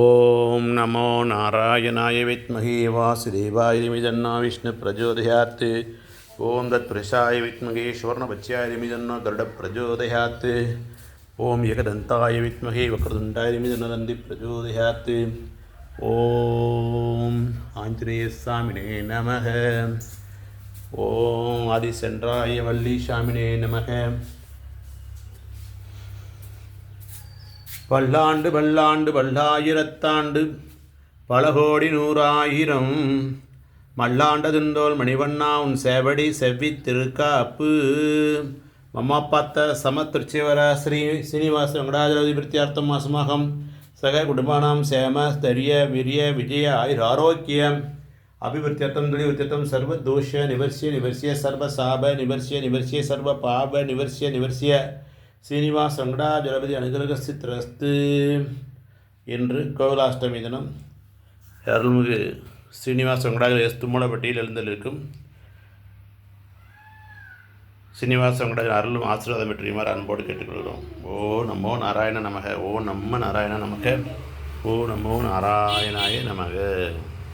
ஓம் நமோ நாராயணாய வித்மகி வாசுதேவாயிரிமிதன்னோ விஷ்ணு பிரஜோதயாத் ஓம் தத் புருஷாய வித்மகி சுவர்ணபச்சியாயிரிமிதன்னோ கருட பிரஜோதயாத் ஓம் ஏகதந்தாய வித்மகி வக்ரதுண்டாயிரிமிதன்னோ நந்தி பிரஜோதயாத் ஓம் ஆஞ்சநேயசாமினே நமக. ஓம் ஆதிசென்றாய வள்ளி சாமினே நமக. பல்லாண்டு பல்லாண்டு பல்லாயிரத்தாண்டு பல கோடி நூறாயிரம். மல்லாண்டதுந்தோல் மணிவண்ணா உன் சேவடி செவ்வி திருக்காப்பு. மம்மாப்பாத்த பார்த்த சம திருச்சிவர ஸ்ரீ சீனிவாச வெங்கடாஜலதி பிரித்தியார்த்தம் அஸ்மகம் சக குடும்பானாம் சேம ஸ்தரிய விரிய விஜய ஆயுர் ஆரோக்கியம். அபிவிருத்தியர்த்தம் துளிவிருத்தியர்த்தம் சர்வ தோஷ நிவர்சிய நிவர்சிய சர்வ சாப நிவர்சிய நிவர்சிய சர்வ பாப நிவர்சிய நிவர்சிய சீனிவாஸ் வெங்கடாஜலபதி அனுகிரகஸ்திரஸ்து என்று கோகுலாஷ்டமி தினம் அருள்மிகு ஸ்ரீனிவாஸ் வெங்கடாஜல தும்மலப்பட்டியில் எழுந்தலிருக்கும். ஸ்ரீனிவாச சங்கடாஜன் அருளும் ஆசீர்வாதம் பெற்றியுமாறு அன்போடு கேட்டுக்கொள்கிறோம். ஓ நமோ நாராயண நமக ஓ நம்ம நாராயண நமக ஓ நமோ நாராயணாய நமக.